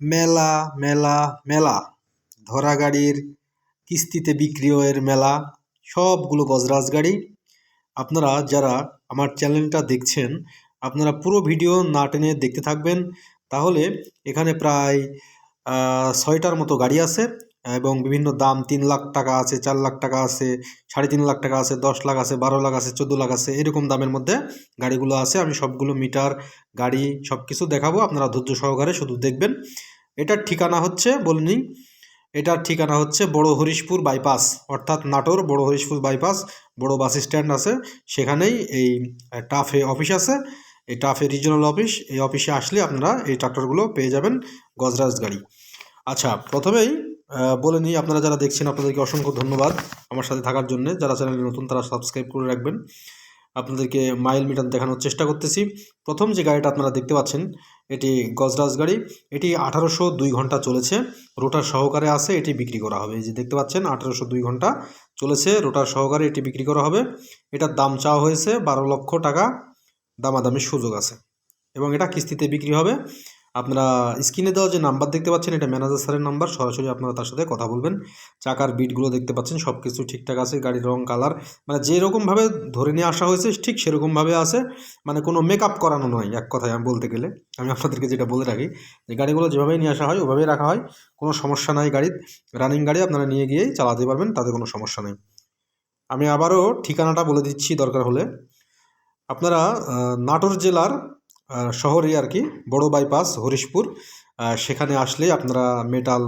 মেলা মেলা মেলা। ধরা গাড়ির কিস্তিতে বিক্রিও এর মেলা, সবগুলো গজরাজ গাড়ি। আপনারা যারা আমার চ্যানেলটা দেখছেন, আপনারা পুরো ভিডিও না টেনে দেখতে থাকবেন। তাহলে এখানে প্রায় ছয়টার মতো গাড়ি আছে এবং বিভিন্ন দাম তিন লাখ টাকা আছে, চার লাখ টাকা আছে, সাড়ে তিন লাখ টাকা আছে, দশ লাখ আছে, বারো লাখ আছে, চোদ্দ লাখ আছে, এরকম দামের মধ্যে গাড়িগুলো আছে। আমি সবগুলো মিটার, গাড়ি সব কিছু দেখাবো। আপনারা ধৈর্য সহকারে শুধু দেখবেন। এটার ঠিকানা হচ্ছে বলিনি এটার ঠিকানা হচ্ছে বড় হরিশপুর বাইপাস অর্থাৎ নাটোর বড় হরিশপুর বাইপাস বড় বাস স্ট্যান্ড আছে, সেখানেই এই টাফে অফিস আছে, এই টাফে রিজিওনাল অফিস এই অফিসে আসলে আপনারা এই ট্রাক্টরগুলো পেয়ে যাবেন গজরাজ গাড়ি। আচ্ছা প্রথমেই বলে নিই, আপনারা যারা দেখছেন, আপনাদেরকে অসংখ্য ধন্যবাদ আমার সাথে থাকার জন্য, যারা চ্যানেলে নতুন, তারা সাবস্ক্রাইব করে রাখবেন। আপনাদেরকে মাইল মিটার দেখানোর চেষ্টা করতেছি। প্রথম যে গাড়িটা আপনারা দেখতে পাচ্ছেন এটি গজরাজ গাড়ি। এটি আঠারোশো দুই ঘণ্টা চলেছে, রোটার সহকারে আছে, এটি বিক্রি করা হবে। যে দেখতে পাচ্ছেন, আঠারোশো দুই ঘণ্টা চলেছে, রোটার সহকারে এটি বিক্রি করা হবে। এটার দাম চাওয়া হয়েছে বারো লক্ষ টাকা, দামাদামির সুযোগ আছে এবং এটা কিস্তিতে বিক্রি হবে। আপনারা স্ক্রিনে দেওয়া যে নাম্বার দেখতে পাচ্ছেন, এটা ম্যানেজার স্যারের নাম্বার সরাসরি আপনারা তার সাথে কথা বলবেন। চাকার বিটগুলো দেখতে পাচ্ছেন সব কিছু ঠিকঠাক আছে, গাড়ির রং কালার মানে যেরকমভাবে ধরে নিয়ে আসা হয়েছে, ঠিক সেরকমভাবে আছে। মানে কোনো মেকআপ করানো নয়, এক কথায় আমি বলতে গেলে। আমি আপনাদেরকে যেটা বলে রাখি, যে গাড়িগুলো যেভাবেই নিয়ে আসা হয়, ওভাবেই রাখা হয়। কোনো সমস্যা নাই গাড়ির। রানিং গাড়ি আপনারা নিয়ে গিয়েই চালাতে পারবেন, তাতে কোনো সমস্যা নেই। আমি আবারও ঠিকানাটা বলে দিচ্ছি দরকার হলে। আপনারা নাটোর জেলার শহরে আর কি, বড় বাইপাস হরিশপুর। সেখানে আসলে আপনারা মেটাল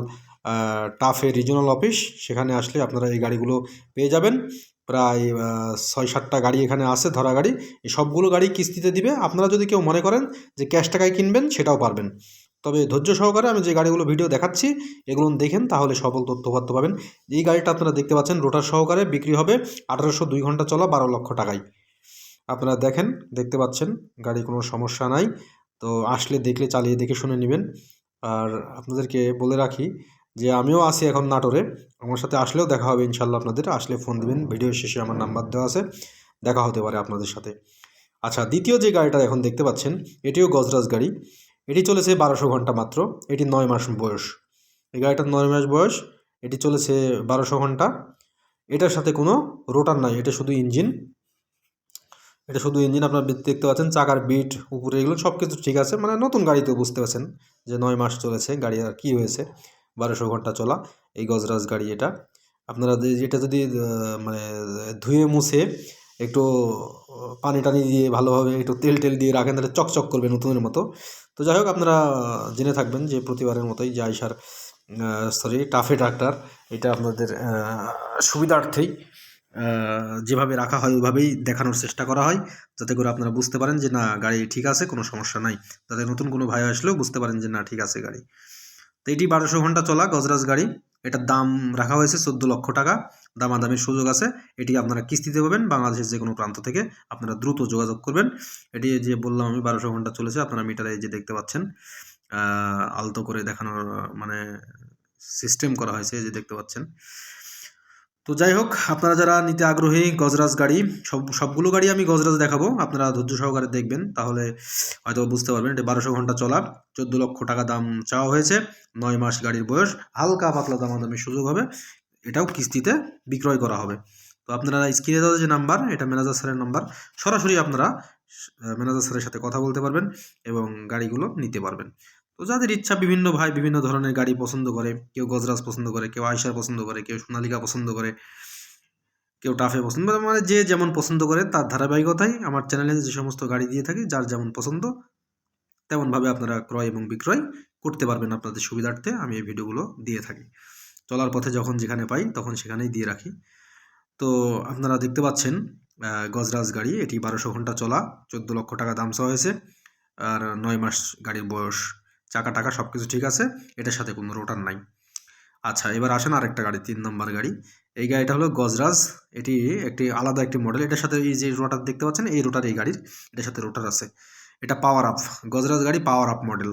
টাফে রিজিওনাল অফিস সেখানে আসলে আপনারা এই গাড়িগুলো পেয়ে যাবেন। প্রায় ছয় সাতটা গাড়ি এখানে আছে, ধরা গাড়ি। এই সবগুলো গাড়ি কিস্তিতে দিবে। আপনারা যদি কেউ মনে করেন যে ক্যাশ টাকায় কিনবেন, সেটাও পারবেন। তবে ধৈর্য সহকারে আমি যে গাড়িগুলো ভিডিও দেখাচ্ছি, এগুলো দেখেন, তাহলে সফল তথ্যপত্র পাবেন। এই গাড়িটা আপনারা দেখতে পাচ্ছেন রোটার সহকারে বিক্রি হবে আঠারোশো দুই ঘণ্টা চলা, বারো লক্ষ টাকায়। আপনারা দেখেন, দেখতে পাচ্ছেন, গাড়ি কোনো সমস্যা নাই। তো আসলে দেখলে, চালিয়ে দেখে শুনে নেবেন। আর আপনাদেরকে বলে রাখি যে, আমিও আছি এখন নাটোরে। আমার সাথে আসলেও দেখা হবে ইনশাল্লাহ আপনাদের। আসলে ফোন দিবেন ভিডিও শেষে আমার নাম্বার দেওয়া আছে। দেখা হতে পারে আপনাদের সাথে। আচ্ছা দ্বিতীয় যে গাড়িটা এখন দেখতে পাচ্ছেন, এটিও গজরাজ গাড়ি। এটি চলেছে বারোশো ঘণ্টা মাত্র। এটি নয় মাস বয়স। এই গাড়িটার নয় মাস বয়স। এটি চলেছে বারোশো ঘণ্টা। এটার সাথে কোনো রোটার নাই। এটা শুধু ইঞ্জিন। এটা শুধু ইঞ্জিন আপনার দেখতে পাচ্ছেন, চাকার বিট, উপরে এগুলো সব কিছু ঠিক আছে। মানে নতুন গাড়িতে বুঝতে পারছেন যে নয় মাস চলেছে গাড়ি আর কী হয়েছে, বারোশো ঘণ্টা চলা, এই গজরাজ গাড়ি এটা। আপনারা এটা যদি মানে ধুয়ে মুছে একটু পানি টানি দিয়ে ভালোভাবে একটু তেল টেল দিয়ে রাখেন, তাহলে চকচক করবে নতুনের মতো। তো যাই হোক, আপনারা জেনে থাকবেন যে প্রতিবারের মতোই যে আইসার সরি টাফে ট্রাক্টর এটা আপনাদের সুবিধার্থেই যেভাবে রাখা হয় ওইভাবেই দেখানোর চেষ্টা করা হয়, যাতে করে আপনারা বুঝতে পারেন যে না, গাড়ি ঠিক আছে, কোনো সমস্যা নাই। যাতে নতুন কোনো ভাই আসলেও বুঝতে পারেন যে না, ঠিক আছে গাড়ি। তো এটি বারোশো ঘণ্টা চলা, গজরাজ গাড়ি। এটার দাম রাখা হয়েছে চোদ্দ লক্ষ টাকা। দামাদামির সুযোগ আছে। এটি আপনারা কিস্তিতে পাবেন। বাংলাদেশের যে কোনো প্রান্ত থেকে আপনারা দ্রুত যোগাযোগ করবেন। এটি যে বললাম আমি, বারোশো ঘণ্টা চলেছে, আপনারা মিটারে যে দেখতে পাচ্ছেন আলতো করে দেখানোর মানে সিস্টেম করা হয়েছে যে দেখতে পাচ্ছেন। তো যাই হোক, আপনারা যারা নিতে আগ্রহী গজরাজ গাড়ি, সব, সবগুলো গাড়ি আমি গজরাজ দেখাবো, আপনারা ধৈর্য সহকারে দেখবেন, তাহলে হয়তো বুঝতে পারবেন এটা বারোশো ঘণ্টা চলা, চোদ্দ লক্ষ টাকা দাম চাওয়া হয়েছে, নয় মাস গাড়ির বয়স, হালকা পাতলা দামাদামির সুযোগ হবে, এটাও কিস্তিতে বিক্রয় করা হবে। তো আপনারা স্ক্রিনে দেওয়া যে নাম্বার, এটা ম্যানেজার স্যারের নাম্বার, সরাসরি আপনারা ম্যানেজার স্যারের সাথে কথা বলতে পারবেন এবং গাড়িগুলো নিতে পারবেন। তো যাদের ইচ্ছা, বিভিন্ন ভাই বিভিন্ন ধরনের গাড়ি পছন্দ করে, কেউ গজরাজ পছন্দ করে, কেউ আইসার পছন্দ করে, কেউ সোনালিকা পছন্দ করে, কেউ টাফে পছন্দ করে মানে যে যেমন পছন্দ করে তার ধারাবাহিকতায় আমার চ্যানেলে যে সমস্ত গাড়ি দিয়ে থাকি, যার যেমন পছন্দ, তেমনভাবে আপনারা ক্রয় এবং বিক্রয় করতে পারবেন আপনাদের সুবিধার্থে আমি এই ভিডিওগুলো দিয়ে থাকি। চলার পথে যখন যেখানে পাই, তখন সেখানেই দিয়ে রাখি। তো আপনারা দেখতে পাচ্ছেন গজরাজ গাড়ি, এটি বারোশো ঘণ্টা চলা, চোদ্দ লক্ষ টাকা দাম চাওয়া হয়েছে, আর নয় মাস গাড়ির বয়স চাকা টাকা সব কিছু ঠিক আছে, এটার সাথে কোনো রোটার নাই। আচ্ছা এবার আসেন আরেকটা গাড়ি, তিন নম্বর গাড়ি। এই গাড়িটা হলো গজরাজ, এটি একটি আলাদা একটি মডেল এটার সাথে এই যে রোটার দেখতে পাচ্ছেন, এই রোটার এই গাড়ির, এটার সাথে রোটার আছে। এটা পাওয়ার আপ গজরাজ গাড়ি পাওয়ার আপ মডেল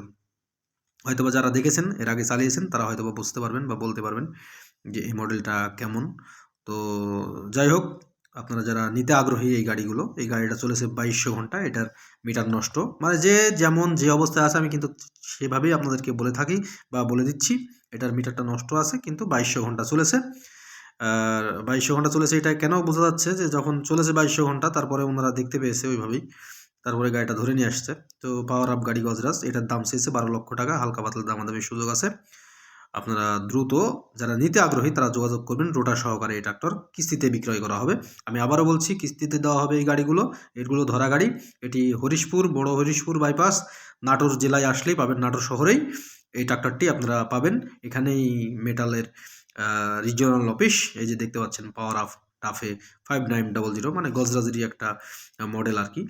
হয়তোবা যারা দেখেছেন, এর আগে চালিয়েছেন, তারা হয়তোবা বুঝতে পারবেন বা বলতে পারবেন যে এই মডেলটা কেমন। তো যাই হোক আপনারা যারা নিতে আগ্রহী এই গাড়িগুলো, এই গাড়িটা চলেছে বাইশশো ঘণ্টা, এটার মিটার নষ্ট। মানে যে যেমন যে অবস্থায় আছে, আমি কিন্তু সেভাবেই আপনাদেরকে বলে থাকি বা বলে দিচ্ছি, এটার মিটারটা নষ্ট আছে, কিন্তু বাইশশো ঘণ্টা চলেছে। আর বাইশশো ঘণ্টা চলেছে, এটা কেন বোঝা যাচ্ছে যে যখন চলেছে বাইশশো ঘণ্টা, তারপরে ওনারা দেখতে পেয়েছে ওইভাবেই, তারপরে গাড়িটা ধরে নিয়ে আসছে। তো পাওয়ার আপ গাড়ি গজরাজ, এটার দাম চেয়েছে বারো লক্ষ টাকা, হালকা পাতলা দামাদামির সুযোগ আছে। আপনারা দ্রুত যারা নিতে আগ্রহী তারা যোগাযোগ করবেন। রোটার সহকারে এই ট্রাক্টর কিস্তিতে বিক্রয় করা হবে। আমি আবারও বলছি, কিস্তিতে দেওয়া হবে এই গাড়িগুলো। এগুলো ধরা গাড়ি। এটি হরিশপুর, বড় হরিশপুর বাইপাস নাটোর জেলায় আসলেই পাবেন, নাটোর শহরেই এই ট্রাক্টরটি আপনারা পাবেন। এখানেই মেটালের রিজিওনাল অফিস এই যে দেখতে পাচ্ছেন power of TAFE five nine double zero মানে গজরাজেরই একটা মডেল আর কি।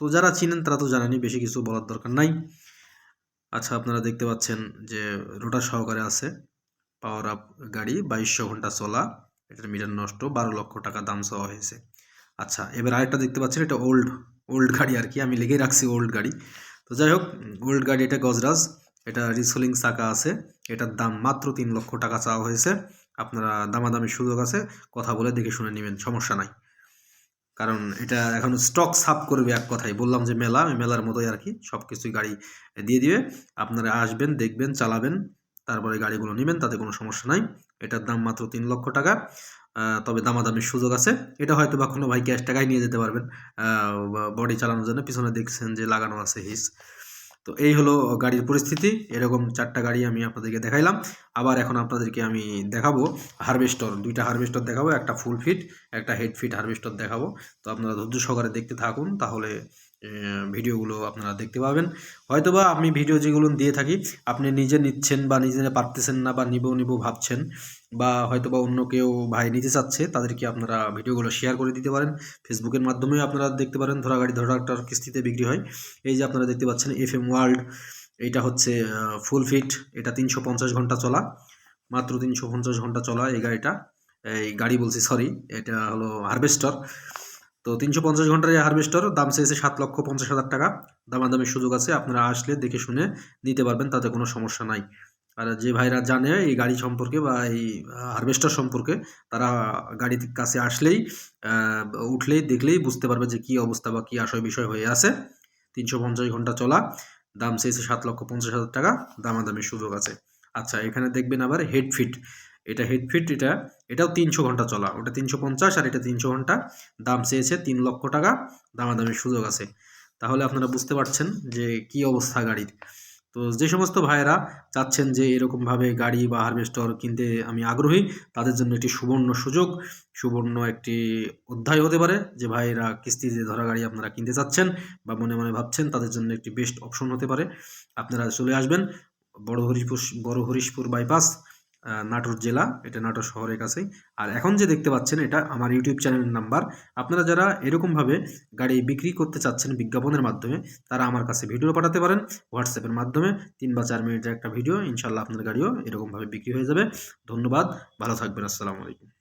তো যারা চিনেন তারা তো জানেনি বেশি কিছু বলার দরকার নাই। আচ্ছা আপনারা দেখতে পাচ্ছেন যে রোটার সহকারে আছে পাওয়ার আপ গাড়ি, বাইশশো ঘণ্টা চলা, এটার মিটার নষ্ট, বারো লক্ষ টাকা দাম চাওয়া হয়েছে। আচ্ছা এবার আরেকটা দেখতে পাচ্ছেন, এটা ওল্ড ওল্ড গাড়ি আর কি, আমি লিখে রাখছি ওল্ড গাড়ি। তো যাই হোক, ওল্ড গাড়ি, এটা গজরাজ, এটা রিসোলিং চাকা আছে, এটার দাম মাত্র তিন লক্ষ টাকা চাওয়া হয়েছে। আপনারা দামাদামি সুযোগ আছে, কথা বলে দেখে শুনে নেবেন, সমস্যা নাই। কারণ এটা এখন স্টক সাফ করবে এক কথাই বললাম যে মেলা মেলার মতোই আর কি। সব কিছুই গাড়ি দিয়ে দিবে। আপনারা আসবেন, দেখবেন, চালাবেন, তারপরে গাড়িগুলো নেবেন, তাতে কোনো সমস্যা নাই। এটার দাম মাত্র তিন লক্ষ টাকা। তবে দামাদামির সুযোগ আছে। এটা হয়তো বা কোনো ভাই ক্যাশ টাকায় নিয়ে যেতে পারবেন। বডি চালানোর জন্য। পিছনে দেখছেন যে লাগানো আছে হিস তো এই হলো গাড়ির পরিস্থিতি। এরকম চারটা গাড়ি আমি আপনাদেরকে দেখাইলাম। আবার এখন আপনাদেরকে আমি দেখাবো হারভেস্টর। দুইটা হারভেস্টর দেখাবো, একটা ফুল ফিট, একটা হেড ফিট হারভেস্টর দেখাবো। তো আপনারা ধৈর্য সহকারে দেখতে থাকুন, তাহলে ভিডিওগুলো আপনারা দেখতে পাবেন। হয়তোবা আমি ভিডিও যেগুলো দিয়ে থাকি, আপনি নিজে নিচ্ছেন বা নিজে পারতেছেন না বা নিব নিব ভাবছেন বা হয়তোবা অন্য কেউ ভাই নিতে চাচ্ছে, তাদেরকে আপনারা ভিডিওগুলো শেয়ার করে দিতে পারেন। ফেসবুকের মাধ্যমেও আপনারা দেখতে পারেন ধরা গাড়ি ধরা একটা কিস্তিতে বিক্রি হয়। এই যে আপনারা দেখতে পাচ্ছেন এফ এম ওয়ার্ল্ড এইটা হচ্ছে ফুল ফিট এটা তিনশো পঞ্চাশ ঘণ্টা চলা, মাত্র তিনশো পঞ্চাশ ঘণ্টা চলা এই গাড়িটা। এই গাড়ি বলছি সরি এটা হলো হারভেস্টর তো তিনশো পঞ্চাশ ঘণ্টার এই হারভেস্টর, দাম চেয়েছে সাত লক্ষ পঞ্চাশ হাজার টাকা। দামাদামির সুযোগ আছে, আপনারা আসলে দেখে শুনে নিতে পারবেন, তাতে কোনো সমস্যা নাই। আর যে ভাইরা জানে এই গাড়ি সম্পর্কে বা এই হারভেস্টার সম্পর্কে, তারা গাড়ির কাছে আসলেই উঠলেই, দেখলেই বুঝতে পারবে যে কী অবস্থা বা কী আশয় বিষয় হয়ে আছে। তিনশো পঞ্চাশ ঘণ্টা চলা, দাম চেয়েছে সাত লক্ষ পঞ্চাশ হাজার টাকা, দামাদামির সুযোগ আছে। আচ্ছা এখানে দেখবেন আবার হেড ফিট এটা হেড ফিট এটা, এটাও তিনশো ঘণ্টা চলা। ওটা তিনশো পঞ্চাশ আর এটা তিনশো ঘণ্টা। দাম চেয়েছে তিন লক্ষ টাকা। দামাদামির সুযোগ আছে। তাহলে আপনারা বুঝতে পারছেন যে কি অবস্থা গাড়ির। তো যে সমস্ত ভাইয়েরা চাচ্ছেন যে এরকমভাবে গাড়ি বা হারভেস্টর কিনতে আমি আগ্রহী, তাদের জন্য একটি সুবর্ণ সুযোগ, সুবর্ণ একটি অধ্যায় হতে পারে যে ভাইয়েরা কিস্তিতে ধরা গাড়ি আপনারা কিনতে চাচ্ছেন বা মনে মনে ভাবছেন তাদের জন্য একটি বেস্ট অপশন হতে পারে। আপনারা চলে আসবেন বড় হরিশপুর বড় হরিশপুর বাইপাস নাটোর জেলা, এটা নাটোর শহরের কাছেই। আর এখন যে দেখতে পাচ্ছেন, এটা আমার ইউটিউব চ্যানেলের নাম্বার আপনারা যারা এরকমভাবে গাড়ি বিক্রি করতে চাচ্ছেন বিজ্ঞাপনের মাধ্যমে, তারা আমার কাছে ভিডিও পাঠাতে পারেন। হোয়াটসঅ্যাপের মাধ্যমে তিন বা চার মিনিটের একটা ভিডিও ইনশাল্লাহ আপনার গাড়িও এরকমভাবে বিক্রি হয়ে যাবে। ধন্যবাদ, ভালো থাকবেন, আসসালামু আলাইকুম।